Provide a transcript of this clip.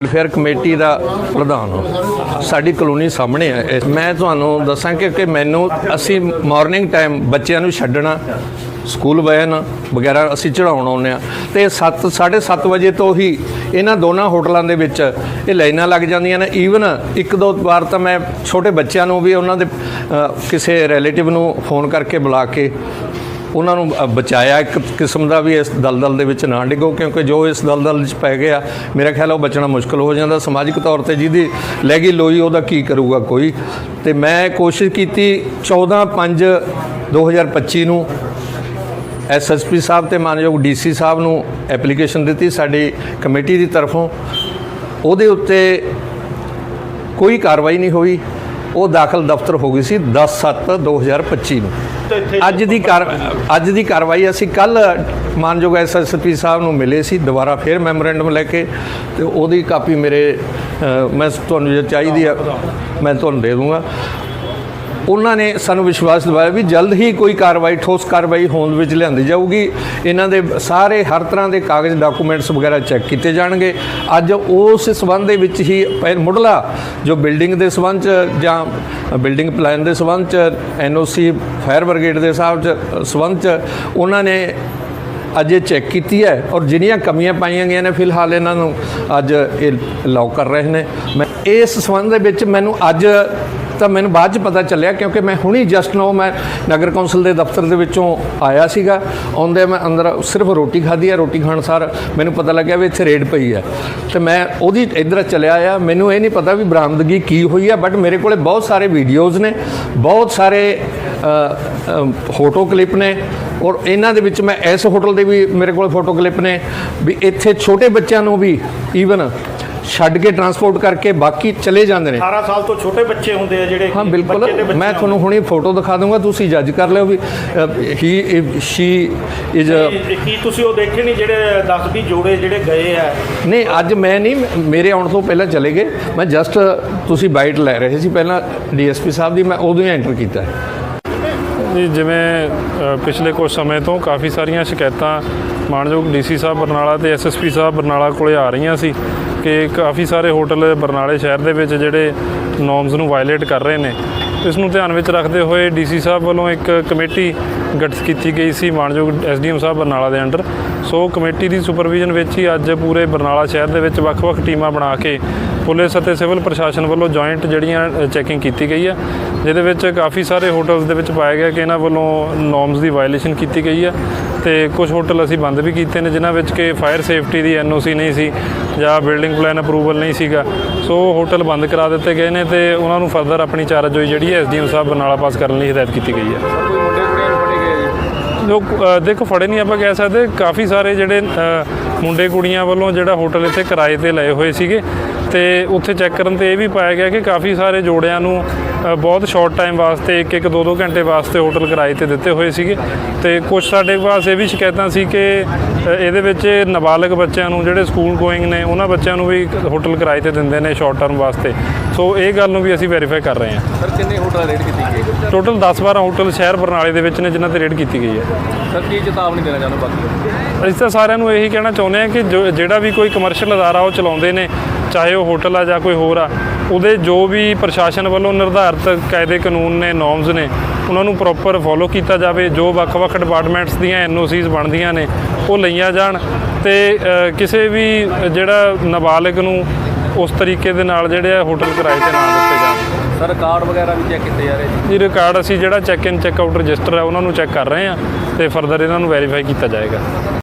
Welfare committee ਦਾ ਪ੍ਰਧਾਨ ਹਾਂ। ਸਾਡੀ ਕਲੋਨੀ ਸਾਹਮਣੇ ਹੈ ਮੈਂ ਤੁਹਾਨੂੰ ਦੱਸਾਂ ਕਿ ਕਿ ਮੈਨੂੰ ਅਸੀਂ ਮਾਰਨਿੰਗ ਟਾਈਮ ਬੱਚਿਆਂ ਨੂੰ ਛੱਡਣਾ ਸਕੂਲ ਵੈਨ ਵਗੈਰਾ ਅਸੀਂ ਚੜਾਉਣ ਆਉਂਦੇ ਆ ਤੇ 7 7:30 ਵਜੇ ਤੋਂ ਹੀ ਇਹਨਾਂ ਦੋਨਾਂ ਹੋਟਲਾਂ ਦੇ ਵਿੱਚ ਇਹ ਲਾਈਨਾਂ ਲੱਗ ਜਾਂਦੀਆਂ ਨੇ। ਈਵਨ ਇੱਕ ਦੋ ਵਾਰ ਤਾਂ ਮੈਂ ਛੋਟੇ ਬੱਚਿਆਂ ਨੂੰ ਵੀ ਉਹਨਾਂ ਦੇ ਕਿਸੇ ਰਿਲੇਟਿਵ ਨੂੰ ਫੋਨ ਕਰਕੇ ਬੁਲਾ ਕੇ ਉਹਨਾਂ ਨੂੰ ਅ, ਬਚਾਇਆ ਇੱਕ ਕਿਸਮ ਦਾ ਵੀ ਇਸ ਦਲਦਲ ਦੇ ਵਿੱਚ ਨਾ ਡਿੱਗੋ ਕਿਉਂਕਿ ਜੋ ਇਸ ਦਲਦਲ ਵਿੱਚ ਪੈ ਗਿਆ ਮੇਰਾ ਖਿਆਲ ਉਹ ਬਚਣਾ ਮੁਸ਼ਕਲ ਹੋ ਜਾਂਦਾ। ਸਮਾਜਿਕ ਤੌਰ ਤੇ ਜਿਹਦੀ ਲੈ ਗਈ ਲੋਈ ਉਹਦਾ ਕੀ ਕਰੂਗਾ ਕੋਈ? ਤੇ ਮੈਂ ਕੋਸ਼ਿਸ਼ ਕੀਤੀ 14 5 2025 ਨੂੰ ਐਸਐਸਪੀ ਸਾਹਿਬ ਤੇ ਮਾਨਯੋਗ ਡੀਸੀ ਸਾਹਿਬ ਨੂੰ ਐਪਲੀਕੇਸ਼ਨ ਦਿੱਤੀ ਸਾਡੀ ਕਮੇਟੀ ਦੀ ਤਰਫੋਂ। ਉਹਦੇ ਉੱਤੇ ਕੋਈ ਕਾਰਵਾਈ ਨਹੀਂ ਹੋਈ। ਉਹ ਦਾਖਲ ਦਫ਼ਤਰ ਹੋ ਗਈ ਸੀ 10 7 2025 ਨੂੰ। ਅੱਜ ਦੀ ਅੱਜ ਦੀ ਕਾਰਵਾਈ ਅਸੀਂ ਕੱਲ ਮਾਨਯੋਗ ਐਸਐਸਪੀ ਸਾਹਿਬ ਨੂੰ ਮਿਲੇ ਸੀ ਦੁਬਾਰਾ ਫੇਰ ਮੈਮੋਰੈਂਡਮ ਲੈ ਕੇ ਤੇ ਉਹਦੀ ਕਾਪੀ ਮੇਰੇ ਮੈਂ ਤੁਹਾਨੂੰ ਜੇ ਚਾਹੀਦੀ ਆ ਮੈਂ ਤੁਹਾਨੂੰ ਦੇ ਦੂੰਗਾ। ਉਹਨਾਂ ਨੇ ਸਾਨੂੰ ਵਿਸ਼ਵਾਸ ਦਿਵਾਇਆ ਵੀ ਜਲਦ ਹੀ ਕੋਈ ਕਾਰਵਾਈ, ਠੋਸ ਕਾਰਵਾਈ ਹੋਣ ਵਿੱਚ ਲਿਆਂਦੀ ਜਾਊਗੀ। ਇਹਨਾਂ ਦੇ ਸਾਰੇ ਹਰ ਤਰ੍ਹਾਂ ਦੇ ਕਾਗਜ਼, ਡਾਕੂਮੈਂਟਸ ਵਗੈਰਾ ਚੈੱਕ ਕੀਤੇ ਜਾਣਗੇ। ਅੱਜ ਉਸ ਸਬੰਧ ਦੇ ਵਿੱਚ ਹੀ ਮੁੱਢਲਾ ਜੋ ਬਿਲਡਿੰਗ ਦੇ ਸਬੰਧ ਚ ਜਾਂ ਬਿਲਡਿੰਗ ਪਲਾਨ ਦੇ ਸਬੰਧ ਚ, ਐਨਓਸੀ, ਫਾਇਰ ਬ੍ਰਿਗੇਡ ਦੇ ਸਾਹਿਬ ਚ, ਸਬੰਧ ਚ ਉਹਨਾਂ ਨੇ ਅੱਜ ਇਹ ਚੈੱਕ ਕੀਤੀ ਹੈ ਔਰ ਜਿਹੜੀਆਂ ਕਮੀਆਂ ਪਾਈਆਂ ਗਈਆਂ ਨੇ, ਫਿਲਹਾਲ ਇਹਨਾਂ ਨੂੰ ਅੱਜ ਇਹ ਅਲਾਉ ਕਰ ਰਹੇ ਨੇ। ਮੈਂ ਇਸ ਸੰਬੰਧ ਦੇ ਵਿੱਚ ਮੈਨੂੰ ਅੱਜ ਤਾਂ ਮੈਨੂੰ ਬਾਅਦ ਚ ਪਤਾ ਚੱਲਿਆ ਕਿਉਂਕਿ ਮੈਂ ਹੁਣੀ ਜਸਟ ਨੋ ਮੈਂ ਨਗਰ ਕੌਂਸਲ ਦੇ ਦਫ਼ਤਰ ਦੇ ਵਿੱਚੋਂ ਆਇਆ ਸੀਗਾ। ਆਉਂਦੇ ਮੈਂ ਅੰਦਰ ਸਿਰਫ ਰੋਟੀ ਖਾਧੀ ਹੈ ਰੋਟੀ ਖਾਣ ਸਾਰ ਮੈਨੂੰ ਪਤਾ ਲੱਗਿਆ ਵੀ ਇੱਥੇ ਰੇਡ ਪਈ ਹੈ ਤੇ ਮੈਂ ਉਹਦੀ ਇੱਧਰ ਚਲਿਆ ਆ। ਮੈਨੂੰ ਇਹ ਨਹੀਂ ਪਤਾ ਵੀ ਬਰਾਮਦਗੀ ਕੀ ਹੋਈ ਆ ਬਟ ਮੇਰੇ ਕੋਲੇ ਬਹੁਤ ਸਾਰੇ ਵੀਡੀਓਜ਼ ਨੇ, ਬਹੁਤ ਸਾਰੇ ਫੋਟੋ ਕਲਿੱਪ ਨੇ ਔਰ ਇਹਨਾਂ ਦੇ ਵਿੱਚ ਮੈਂ ਇਸ ਹੋਟਲ ਦੇ ਵੀ ਮੇਰੇ ਕੋਲ ਫੋਟੋ ਕਲਿੱਪ ਨੇ ਵੀ ਇੱਥੇ ਛੋਟੇ ਬੱਚਿਆਂ ਨੂੰ ਵੀ ਈਵਨ ਛੱਡ ਕੇ ਟਰਾਂਸਪੋਰਟ ਕਰਕੇ ਬਾਕੀ ਚਲੇ ਜਾਂਦੇ ਨੇ। 18 ਸਾਲ ਤੋਂ ਛੋਟੇ ਬੱਚੇ ਹੁੰਦੇ ਆ ਜਿਹੜੇ ਹਾਂ ਬਿਲਕੁਲ। ਮੈਂ ਤੁਹਾਨੂੰ ਹੁਣੀ ਫੋਟੋ ਦਿਖਾ ਦੂੰਗਾ ਤੁਸੀਂ ਜੱਜ ਕਰ ਲਿਓ ਵੀ ਹੀ ਸ਼ੀ ਇਜ਼ ਕੀ- ਤੁਸੀਂ ਉਹ ਦੇਖੇ ਨਹੀਂ ਜਿਹੜੇ 10 20 ਜੋੜੇ ਜਿਹੜੇ ਗਏ ਆ? ਨਹੀਂ ਅੱਜ ਮੈਂ ਨਹੀਂ ਮੇਰੇ ਆਉਣ ਤੋਂ ਪਹਿਲਾਂ ਚਲੇ ਗਏ। ਮੈਂ ਜਸਟ ਤੁਸੀਂ ਬਾਈਟ ਲੈ ਰਹੇ ਸੀ ਪਹਿਲਾਂ ਡੀਐਸਪੀ ਸਾਹਿਬ ਦੀ ਮੈਂ ਉਦੋਂ ਹੀ ਐਂਟਰ ਕੀਤਾ। ਜੀ ਜਿਵੇਂ ਪਿਛਲੇ ਕੁਝ ਸਮੇਂ ਤੋਂ ਕਾਫੀ ਸਾਰੀਆਂ ਸ਼ਿਕਾਇਤਾਂ ਮਾਨਯੋਗ ਡੀਸੀ ਸਾਹਿਬ ਬਰਨਾਲਾ ਤੇ ਐਸਐਸਪੀ ਸਾਹਿਬ ਬਰਨਾਲਾ ਕੋਲੇ ਆ ਰਹੀਆਂ ਸੀ। ਕਿ ਕਾਫੀ ਸਾਰੇ ਹੋਟਲ ਬਰਨਾਲੇ ਸ਼ਹਿਰ ਦੇ ਵਿੱਚ ਜਿਹੜੇ ਨੋਰਮਸ ਨੂੰ ਵਾਇਲੇਟ ਕਰ ਰਹੇ ਨੇ। ਇਸ ਨੂੰ ਧਿਆਨ ਵਿੱਚ ਰੱਖਦੇ ਹੋਏ ਡੀਸੀ ਸਾਹਿਬ ਵੱਲੋਂ ਇੱਕ ਕਮੇਟੀ ਗਠਿਤ ਕੀਤੀ ਗਈ ਸੀ। ਮਾਨਯੋਗ ਐਸਡੀਐਮ ਸਾਹਿਬ ਬਰਨਾਲਾ ਦੇ ਅੰਡਰ। ਸੋ ਕਮੇਟੀ ਦੀ ਸੁਪਰਵਿਜ਼ਨ ਵਿੱਚ ਹੀ ਅੱਜ ਪੂਰੇ ਬਰਨਾਲਾ ਸ਼ਹਿਰ ਦੇ ਵਿੱਚ ਵੱਖ-ਵੱਖ ਟੀਮਾਂ ਬਣਾ ਕੇ ਪੁਲਿਸ ਅਤੇ ਸਿਵਲ ਪ੍ਰਸ਼ਾਸਨ ਵੱਲੋਂ ਜੁਆਇੰਟ ਜਿਹੜੀਆਂ ਚੈਕਿੰਗ ਕੀਤੀ ਗਈ ਹੈ ਜਿਹਦੇ ਵਿੱਚ ਕਾਫੀ ਸਾਰੇ ਹੋਟਲਸ ਦੇ ਵਿੱਚ ਪਾਇਆ ਗਿਆ ਕਿ ਇਹਨਾਂ ਵੱਲੋਂ ਨੋਰਮਸ ਦੀ ਵਾਇਲੇਸ਼ਨ ਕੀਤੀ ਗਈ ਹੈ ਤੇ ਕੁਝ ਹੋਟਲ ਅਸੀਂ ਬੰਦ ਵੀ ਕੀਤੇ ਨੇ, ਜਿਨ੍ਹਾਂ ਵਿੱਚ ਕਿ ਫਾਇਰ ਸੇਫਟੀ ਦੀ ਐਨਓਸੀ ਨਹੀਂ ਸੀ ਜਾਂ ਬਿਲਡਿੰਗ ਪਲਾਨ ਅਪਰੂਵਲ ਨਹੀਂ ਸੀਗਾ। ਸੋ ਹੋਟਲ ਬੰਦ ਕਰਾ ਦਿੱਤੇ ਗਏ ਨੇ ਤੇ ਉਹਨਾਂ ਨੂੰ ਫਰਦਰ ਆਪਣੀ ਚਾਰਜ ਹੋਈ ਜਿਹੜੀ ਹੈ ਐਸਡੀਐਮ ਸਾਹਿਬ ਬਰਨਾਲਾ ਪਾਸ ਕਰਨ ਲਈ ਹਦਾਇਤ ਕੀਤੀ ਗਈ ਹੈ ਲੋਕ ਦੇਖੋ, ਫੜੇ ਨਹੀਂ ਆਪਾਂ ਕਹਿ ਸਕਦੇ। ਕਾਫੀ ਸਾਰੇ ਜਿਹੜੇ ਮੁੰਡੇ ਕੁੜੀਆਂ ਵੱਲੋਂ ਜਿਹੜਾ ਹੋਟਲ ਇੱਥੇ ਕਿਰਾਏ ਤੇ ਲਏ ਹੋਏ ਸੀਗੇ। ਤੇ ਉੱਥੇ ਚੈੱਕ ਕਰਨ ਤੇ ਇਹ ਵੀ ਪਾਇਆ ਗਿਆ ਕਿ ਕਾਫੀ ਸਾਰੇ ਜੋੜਿਆਂ ਨੂੰ ਬਹੁਤ ਸ਼ਾਰਟ ਟਾਈਮ ਵਾਸਤੇ ਇੱਕ ਇੱਕ ਦੋ ਦੋ ਘੰਟੇ ਵਾਸਤੇ ਹੋਟਲ ਕਿਰਾਏ ਤੇ ਦਿੱਤੇ ਹੋਏ ਸੀਗੇ। ਤੇ ਕੁਝ ਸਾਡੇ ਪਾਸ ਇਹ ਵੀ ਸ਼ਿਕਾਇਤਾਂ ਸੀ ਕਿ ਇਹਦੇ ਵਿੱਚ ਨਾਬਾਲਗ ਬੱਚਿਆਂ ਨੂੰ ਜਿਹੜੇ ਸਕੂਲ ਗੋਇੰਗ ਨੇ ਉਹਨਾਂ ਬੱਚਿਆਂ ਨੂੰ ਵੀ ਹੋਟਲ ਕਿਰਾਏ ਤੇ ਦਿੰਦੇ ਨੇ ਸ਼ਾਰਟ ਟਰਮ ਵਾਸਤੇ। ਸੋ ਇਹ ਗੱਲ ਨੂੰ ਵੀ ਅਸੀਂ ਵੈਰੀਫਾਈ ਕਰ ਰਹੇ ਹਾਂ। ਸਰ ਕਿੰਨੇ ਹੋਟਲ ਰੇਡ ਕੀਤੀ ਗਈ ਟੋਟਲ 10-12 ਹੋਟਲ ਸ਼ਹਿਰ ਬਰਨਾਲੇ ਦੇ ਵਿੱਚ ਨੇ ਜਿਨ੍ਹਾਂ ਤੇ ਰੇਡ ਕੀਤੀ ਗਈ ਹੈ। ਸਰ ਕੀ ਚੇਤਾਵਨੀ ਦੇਣਾ ਚਾਹੁੰਦੇ ਬਾਕੀ? ਅਸੀਂ ਤਾਂ ਸਾਰਿਆਂ ਨੂੰ ਇਹੀ ਕਹਿਣਾ ਚਾਹੁੰਦੇ ਹਾਂ ਕਿ ਜੋ- ਜਿਹੜਾ ਵੀ ਕੋਈ ਕਮਰਸ਼ੀਅਲ ਅਦਾਰਾ ਉਹ ਚਲਾਉਂਦੇ ਨੇ ਚਾਹੇ ਉਹ ਹੋਟਲ ਆ ਜਾਂ ਕੋਈ ਹੋਰ ਆ ਉਹਦੇ ਜੋ ਵੀ ਪ੍ਰਸ਼ਾਸਨ ਵੱਲੋਂ ਨਿਰਧਾਰਿਤ ਕਾਇਦੇ ਕਾਨੂੰਨ ਨੇ ਨੋਰਮਸ ਨੇ ਉਹਨਾਂ ਨੂੰ ਪ੍ਰੋਪਰ ਫੋਲੋ ਕੀਤਾ ਜਾਵੇ ਜੋ ਵੱਖ-ਵੱਖ ਡਿਪਾਰਟਮੈਂਟਸ ਦੀਆਂ ਐਨਓਸੀਜ਼ ਬਣਦੀਆਂ ਨੇ ਉਹ ਲਈਆਂ ਜਾਣ ਤੇ ਕਿਸੇ ਵੀ ਜਿਹੜਾ ਨਾਬਾਲਗ ਨੂੰ ਉਸ ਤਰੀਕੇ ਦੇ ਨਾਲ ਜਿਹੜੇ ਆ ਹੋਟਲ ਕਿਰਾਏ ਤੇ ਨਾ ਦਿੱਤੇ ਜਾਣ। ਸਰ ਕਾਰਡ ਵਗੈਰਾ ਵੀ ਚੈੱਕ ਕੀਤੇ ਜਾ ਰਹੇ ਜੀ? ਇਹ ਰਿਕਾਰਡ ਅਸੀਂ ਜਿਹੜਾ check in check out register ਹੈ ਉਹਨਾਂ ਨੂੰ ਚੈੱਕ ਕਰ ਰਹੇ ਹਾਂ ਤੇ ਫਰਦਰ ਇਹਨਾਂ ਨੂੰ ਵੈਰੀਫਾਈ ਕੀਤਾ ਜਾਏਗਾ।